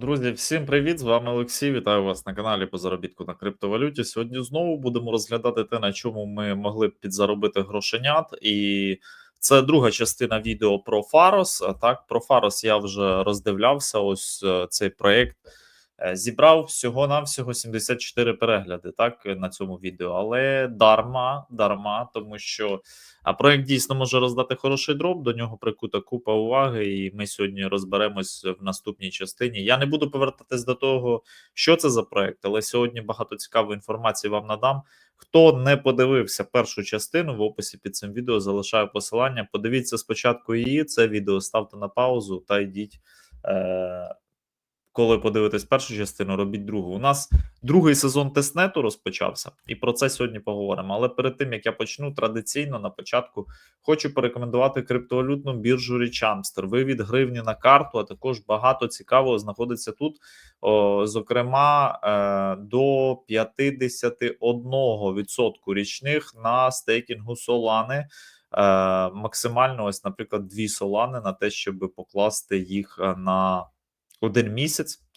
Друзі, всім привіт! З вами Олексій. Вітаю вас на каналі по заробітку на криптовалюті. Сьогодні знову будемо розглядати те, на чому ми могли б підзаробити грошенят. І це друга частина відео про Фарос. Так, про Фарос я вже роздивлявся. Ось е, цей проєкт. Е, Зібрав всього-навсього 74 перегляди так на цьому відео, але дарма, дарма, тому що а проект дійсно може роздати хороший дроп. До нього прикута купа уваги, і ми сьогодні розберемось в наступній частині. Я не буду повертатись до того, що це за проект, але сьогодні багато цікавої інформації вам надам. Хто не подивився першу частину в описі під цим відео, залишаю посилання. Подивіться спочатку її. Це відео ставте на паузу та йдіть. Е- коли подивитесь першу частину, робіть другу. У нас другий сезон тестнету розпочався, і про це сьогодні поговоримо. Але перед тим як я почну, традиційно на початку хочу порекомендувати криптовалютну біржу Річамстер. Вивід гривні на карту, а також багато цікавого знаходиться тут. О, зокрема, е, до 51% річних на стейкінгу Солани. Е, максимально, ось, наприклад, дві солани на те, щоб покласти їх е, на один місяць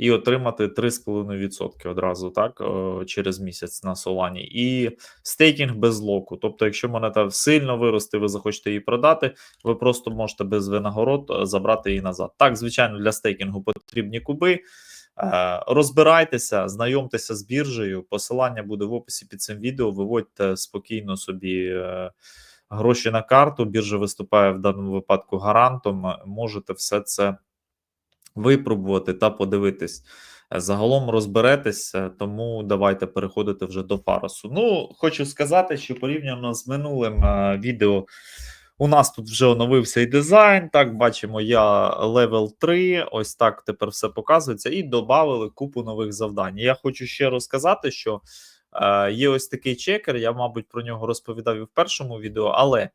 і отримати 3,5% одразу так через місяць на Солані. І стейкінг без локу. Тобто, якщо монета сильно виросте, ви захочете її продати, ви просто можете без винагород е, забрати її назад. Так, звичайно, для стейкінгу потрібні куби. Е, розбирайтеся, знайомтеся з біржею. Посилання буде в описі під цим відео. Виводьте спокійно собі. Е, гроші на карту, біржа виступає в даному випадку гарантом. Можете все це випробувати та подивитись. Е, загалом розберетеся, тому давайте переходити вже до Фаросу. Ну, хочу сказати, що порівняно з минулим е, відео. У нас тут вже оновився і дизайн. Так, бачимо, я левел 3. Ось так тепер все показується, і додали купу нових завдань. Я хочу ще розказати, що е, є ось такий чекер. Я, мабуть, про нього розповідав і в першому відео, але Е,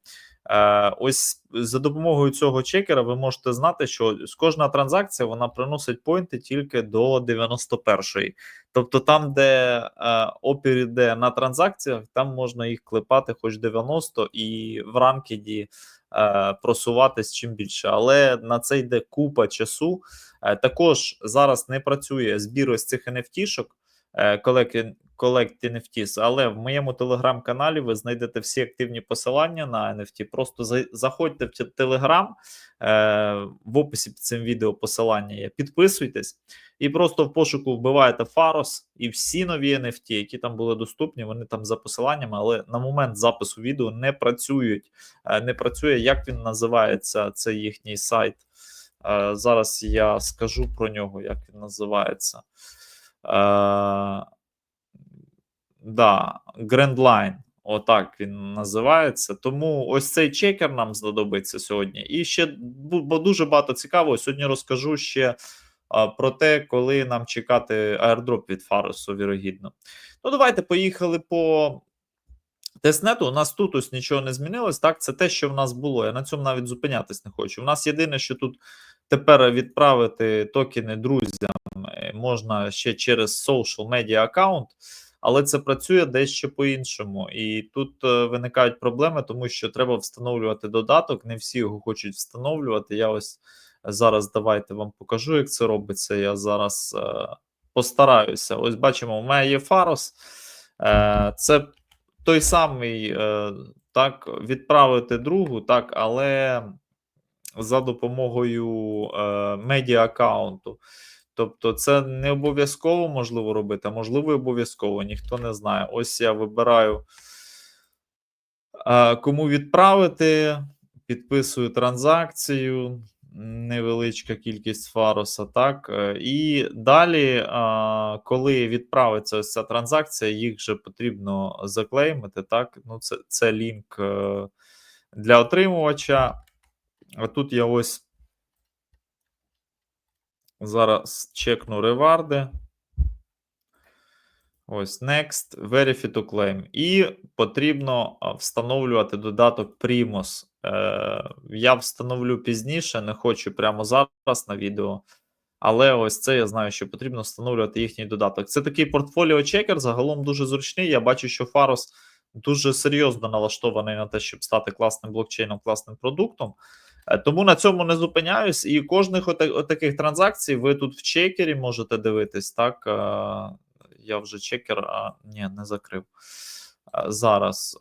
ось за допомогою цього чекера ви можете знати, що кожна транзакція вона приносить поінти тільки до 91-ї. Тобто, там, де е, опір іде на транзакціях, там можна їх клепати хоч 90 і в ранкеді е, просуватись чим більше. Але на це йде купа часу. Е, також зараз не працює збір ось цих NFT-шок. Е, Collect NFTs, але в моєму телеграм-каналі ви знайдете всі активні посилання на NFT. Просто заходьте в телеграм, е, в описі під цим відео посилання є. Підписуйтесь і просто в пошуку вбиваєте Фарос і всі нові NFT, які там були доступні, вони там за посиланнями, але на момент запису відео не працюють. Е, не працює, як він називається, це їхній сайт. Е, зараз я скажу про нього, як він називається. Е, Да, Grand Line, отак він називається. Тому ось цей чекер нам знадобиться сьогодні. І ще бо дуже багато цікавого. Сьогодні розкажу ще про те, коли нам чекати аердроп від Фаросу, вірогідно. Ну, давайте поїхали по тестнету. У нас тут ось нічого не змінилось. Так, це те, що в нас було. Я на цьому навіть зупинятись не хочу. У нас єдине, що тут тепер відправити токени друзям е, можна ще через social media аккаунт але це працює дещо по-іншому. І тут е, виникають проблеми, тому що треба встановлювати додаток. Не всі його хочуть встановлювати. Я ось зараз давайте вам покажу, як це робиться. Я зараз е, постараюся. Ось бачимо, у мене є Фарос. Це той самий так, відправити другу, так, але за допомогою е, медіа аккаунту. Тобто, це не обов'язково можливо робити, а можливо, і обов'язково, ніхто не знає. Ось я вибираю, кому відправити, підписую транзакцію, невеличка кількість фароса, так. Е, і далі, коли відправиться ось ця транзакція, їх вже потрібно заклеймити. так. Ну, Це це лінк е, для отримувача. А тут я ось. Зараз чекну реварди. Ось Next, Verify to Claim. І потрібно встановлювати додаток Primus. Е, Я встановлю пізніше, не хочу прямо зараз на відео. Але ось це я знаю, що потрібно встановлювати їхній додаток. Це такий портфоліо чекер, загалом дуже зручний. Я бачу, що Фарос дуже серйозно налаштований на те, щоб стати класним блокчейном, класним продуктом. Е, Тому на цьому не зупиняюсь. І кожних отаких транзакцій ви тут в чекері можете дивитись. Так, е, я вже чекер, а ні, не закрив. Е, Зараз.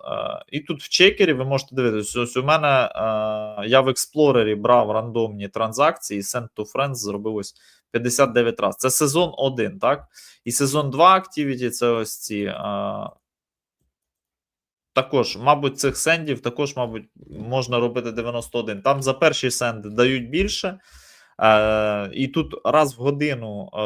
І тут в чекері ви можете дивитися. Ось у мене я в експлорері брав рандомні транзакції, Send to Friends зробив ось 59 разів. Це сезон 1, так? І сезон 2 Activity це ось ці. Також, мабуть, цих сендів також, мабуть, можна робити 91. Там за перший сенд дають більше. Е, і тут раз в годину е,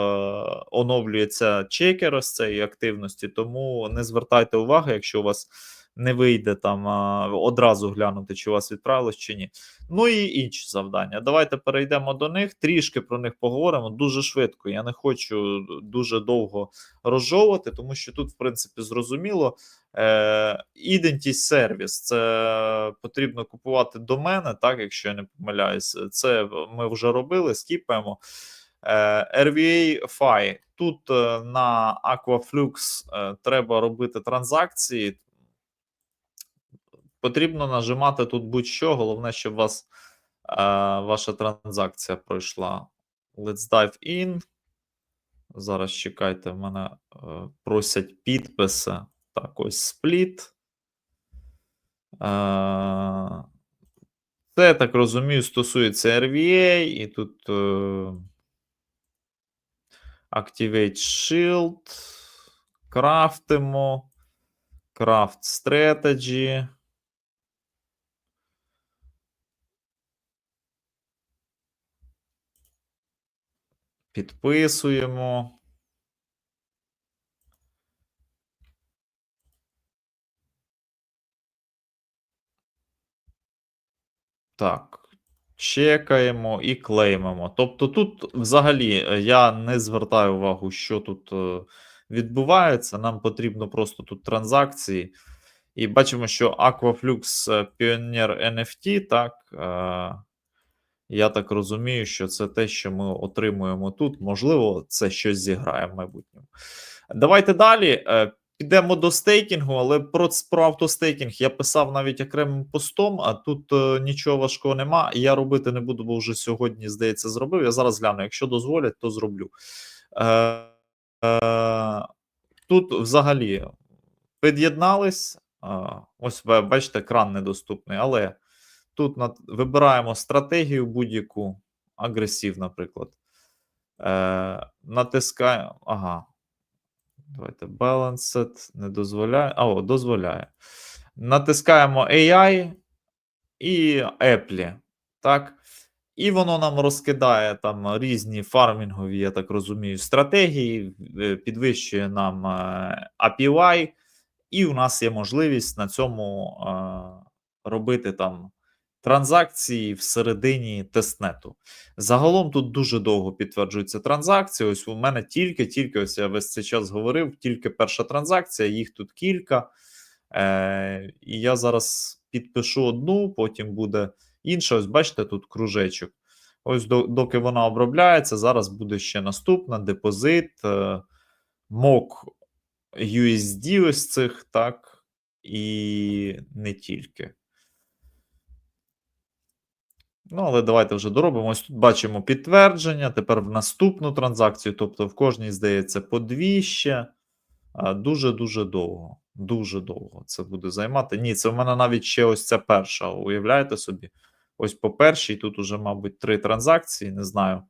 оновлюється чекер з цієї активності, тому не звертайте уваги, якщо у вас не вийде там е, одразу глянути, чи у вас відправилось чи ні. Ну і інші завдання. Давайте перейдемо до них, трішки про них поговоримо дуже швидко. Я не хочу дуже довго розжовувати, тому що тут, в принципі, зрозуміло. Е, Identity Service це потрібно купувати домени, так, якщо я не помиляюсь. Це ми вже робили, скіпаємо. Е, RVA FI. Тут е, на Aquaflux е, треба робити транзакції. Потрібно нажимати тут будь-що. Головне, щоб вас е, ваша транзакція пройшла. Let's dive in. Зараз чекайте, в мене е, просять підписи. Так, ось спліт. Е, Це, я так розумію, стосується RVA, і тут е, Activate Shield. Крафтимо. Craft Strategy. Підписуємо. Так. Чекаємо і клеймимо. Тобто, тут взагалі е, я не звертаю увагу, що тут е, відбувається. Нам потрібно просто тут транзакції. І бачимо, що Aquaflux е, Pioneer NFT, так. Я так розумію, що це те, що ми отримуємо тут. Можливо, це щось зіграє в майбутньому. Давайте далі. Е, Підемо до стейкінгу, але про, про автостейкінг я писав навіть окремим постом, а тут е, нічого важкого нема. Я робити не буду, бо вже сьогодні, здається, зробив. Я зараз гляну. Якщо дозволять, то зроблю. Е, е, тут взагалі під'єднались. Е, ось ви бачите, кран недоступний, але тут над, вибираємо стратегію будь-яку, агресив, наприклад. Е, натискаємо. Ага. Давайте Balanced не дозволяє. А, о, дозволяє. Натискаємо AI і Apple. Так. І воно нам розкидає там різні фармінгові, я так розумію, стратегії, е, підвищує нам е, API, і у нас є можливість на цьому е, робити там транзакції всередині тестнету. Загалом тут дуже довго підтверджуються транзакції. Ось у мене тільки-тільки, ось я весь цей час говорив, тільки перша транзакція, їх тут кілька. Е, І я зараз підпишу одну, потім буде інша. Ось бачите, тут кружечок. Ось до, доки вона обробляється, зараз буде ще наступна депозит, е, мок USD ось цих, так, і не тільки. Ну, але давайте вже доробимо. Ось тут бачимо підтвердження. Тепер в наступну транзакцію, тобто в кожній, здається, по дві ще. Дуже-дуже довго. Дуже довго це буде займати. Ні, це в мене навіть ще ось ця перша. Уявляєте собі? Ось по першій, тут уже, мабуть, три транзакції, не знаю.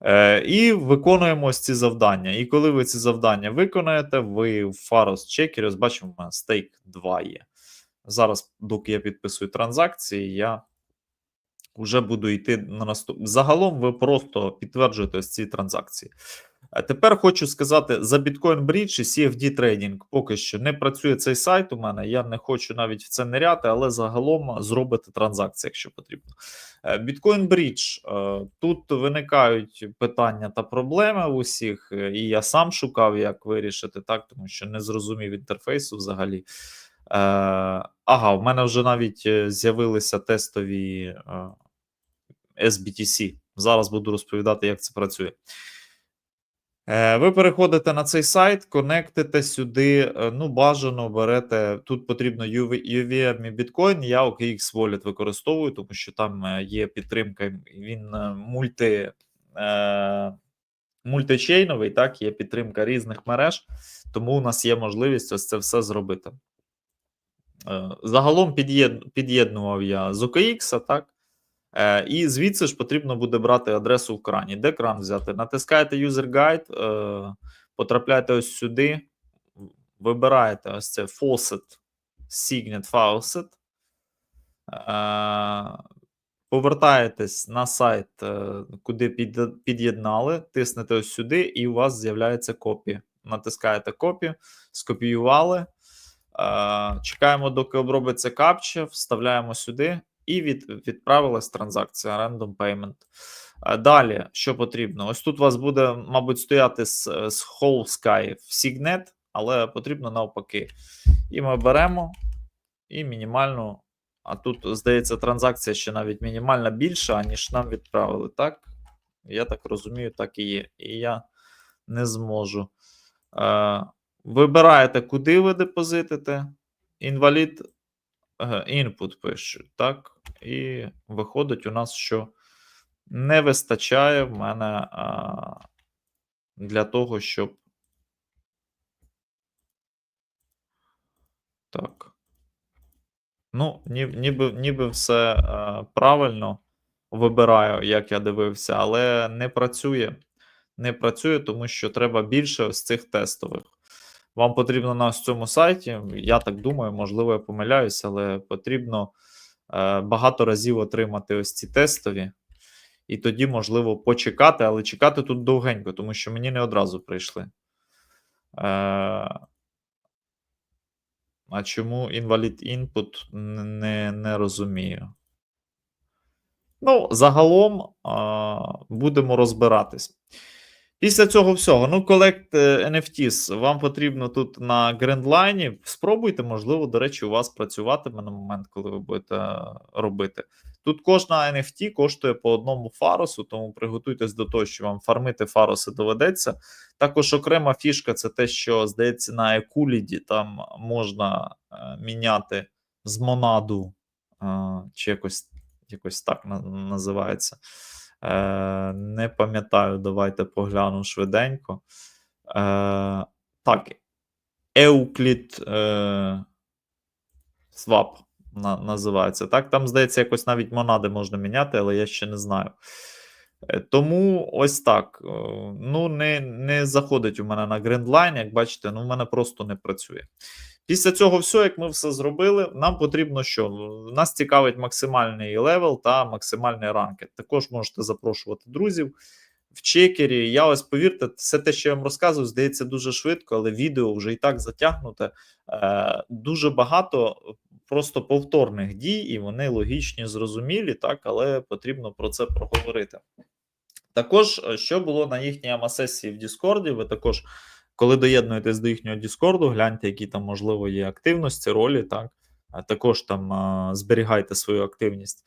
Е, І виконуємо ось ці завдання. І коли ви ці завдання виконаєте, ви в Faros чекері, ось бачимо, у мене стейк 2 є. Зараз, доки я підписую транзакції, я вже буду йти на наступ. Загалом ви просто підтверджуєте ось ці транзакції. А тепер хочу сказати: за Bitcoin Bridge і CFD Trading поки що не працює цей сайт у мене. Я не хочу навіть в це ниряти, але загалом зробити транзакції, якщо потрібно. Е, Bitcoin Bridge. е, Тут виникають питання та проблеми у всіх, е, і я сам шукав, як вирішити так, тому що не зрозумів інтерфейсу взагалі. Ага, в мене вже навіть з'явилися тестові SBTC. Зараз буду розповідати, як це працює. Е, ви переходите на цей сайт, конектите сюди, е, ну, бажано берете. Тут потрібно UV, UVM біткоін. Я OKX Wallet використовую, тому що там е, є підтримка, він мульти, мультичейновий, так, є підтримка різних мереж, тому у нас є можливість ось це все зробити. Загалом під'єднував я з OKX, так. Е, і звідси ж потрібно буде брати адресу в крані. Де кран взяти? Натискаєте User Guide, е, потрапляєте ось сюди, вибираєте ось це Faucet, Signet Faucet. Е, повертаєтесь на сайт, куди під'єднали, тиснете ось сюди, і у вас з'являється копія. Натискаєте копію, скопіювали. Чекаємо, доки обробиться капча, вставляємо сюди і від, відправилась транзакція Random Payment. Е, Далі, що потрібно? Ось тут у вас буде, мабуть, стояти з, з Whole Sky в Signet, але потрібно навпаки. І ми беремо і мінімальну. А тут, здається, транзакція ще навіть мінімальна більша, аніж нам відправили. Так? Я так розумію, так і є. І я не зможу. Е, вибираєте, куди ви депозитите. Інвалід input пишу, так? І виходить у нас, що не вистачає в мене а, для того, щоб. Так. Ну, ні, ніби, ніби все а, правильно вибираю, як я дивився, але не працює. Не працює, тому що треба більше ось цих тестових. Вам потрібно на цьому сайті, я так думаю, можливо, я помиляюся, але потрібно е, багато разів отримати ось ці тестові. І тоді, можливо, почекати, але чекати тут довгенько, тому що мені не одразу прийшли. Е, а чому інвалід інпут не, не розумію. Ну, загалом а, будемо розбиратись. Після цього всього, ну, колект NFTs, вам потрібно тут на грендлайні. Спробуйте, можливо, до речі, у вас працюватиме на момент, коли ви будете робити. Тут кожна NFT коштує по одному фаросу, тому приготуйтесь до того, що вам фармити фароси доведеться. Також окрема фішка це те, що здається, на Екуліді там можна е, міняти з монаду, е, чи якось, якось так на- називається. Е, не пам'ятаю, давайте погляну швиденько. Е, так, Euclid е, Swap на, називається. Так, там, здається, якось навіть монади можна міняти, але я ще не знаю. Е, Тому ось так. Ну, не, не заходить у мене на грендлайн, як бачите, ну, в мене просто не працює. Після цього всього, як ми все зробили, нам потрібно що? Нас цікавить максимальний левел та максимальний ранкет. Також можете запрошувати друзів в чекері. Я ось повірте, все те, що я вам розказую, здається дуже швидко, але відео вже і так затягнуте. Е, Дуже багато просто повторних дій, і вони логічні, зрозумілі, так, але потрібно про це проговорити. Також, е, що було на їхній АМА-сесії в Діскорді, ви також, коли доєднуєтесь до їхнього Діскорду, гляньте, які там, можливо, є активності, ролі, так, також там зберігайте свою активність.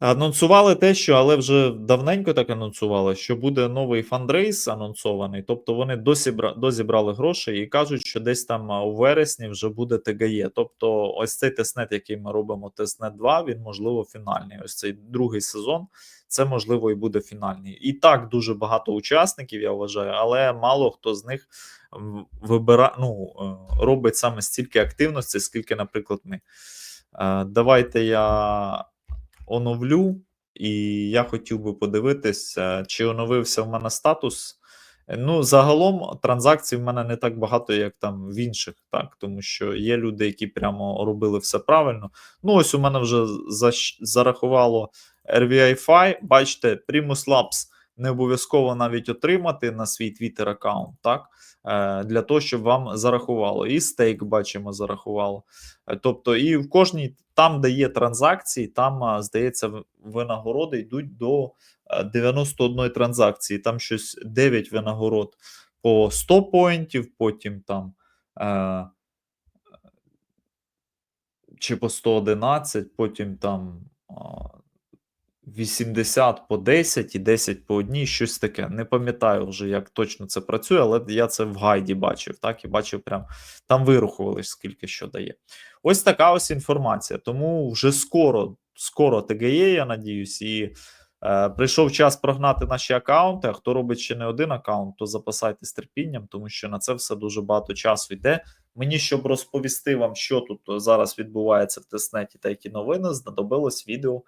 Анонсували те, що але вже давненько так анонсували, що буде новий фандрейс анонсований. Тобто вони досібра, дозібрали гроші і кажуть, що десь там у вересні вже буде ТГЄ. Тобто, ось цей тестнет, який ми робимо, тестнет 2, він можливо фінальний. Ось цей другий сезон. Це можливо і буде фінальний. І так дуже багато учасників, я вважаю, але мало хто з них вибира, ну, е, робить саме стільки активності, скільки, наприклад, ми. Е, Давайте я оновлю, і я хотів би подивитися, чи оновився в мене статус. Ну, загалом транзакцій в мене не так багато, як там в інших, так, тому що є люди, які прямо робили все правильно. Ну, ось у мене вже защ- зарахувало RVI-Fi. Бачите, Primus Labs не обов'язково навіть отримати на свій Twitter аккаунт, так? Е, Для того, щоб вам зарахувало. І стейк, бачимо, зарахувало. Е, Тобто, і в кожній, там, де є транзакції, там, здається, винагороди йдуть до е, 91 транзакції. Там щось 9 винагород по 100 поінтів, потім там. Е, чи по 111, потім там 80 по 10 і 10 по одній, щось таке. Не пам'ятаю вже, як точно це працює, але я це в гайді бачив, так, і бачив прям там вирахували, скільки що дає. Ось така ось інформація. Тому вже скоро, скоро ТГЄ, я надіюсь, і е, прийшов час прогнати наші аккаунти. А хто робить ще не один аккаунт, то запасайтесь терпінням, тому що на це все дуже багато часу йде. Мені, щоб розповісти вам, що тут зараз відбувається в Теснеті та які новини, знадобилось відео.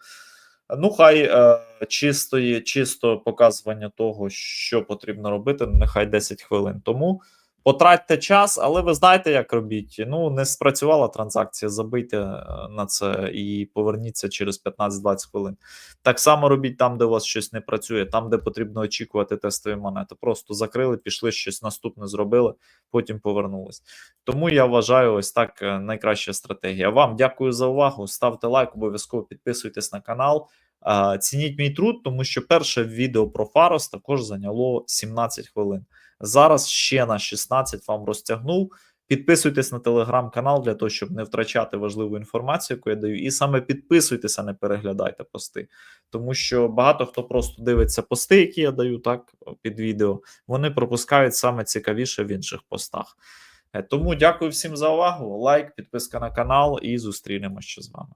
Ну, хай е, чистої, чисто показування того, що потрібно робити, нехай 10 хвилин. Тому потратьте час, але ви знаєте, як робіть. Ну, не спрацювала транзакція, забийте е, на це і поверніться через 15-20 хвилин. Так само робіть там, де у вас щось не працює, там, де потрібно очікувати тестові монети. Просто закрили, пішли, щось наступне зробили, потім повернулись. Тому я вважаю, ось так е, найкраща стратегія. Вам дякую за увагу. Ставте лайк, обов'язково підписуйтесь на канал. Цініть мій труд, тому що перше відео про Фарос також зайняло 17 хвилин. Зараз ще на 16 вам розтягнув. Підписуйтесь на телеграм-канал для того, щоб не втрачати важливу інформацію, яку я даю. І саме підписуйтеся, не переглядайте пости. Тому що багато хто просто дивиться пости, які я даю так під відео. Вони пропускають саме цікавіше в інших постах. Е, Тому дякую всім за увагу. Лайк, підписка на канал і зустрінемося з вами.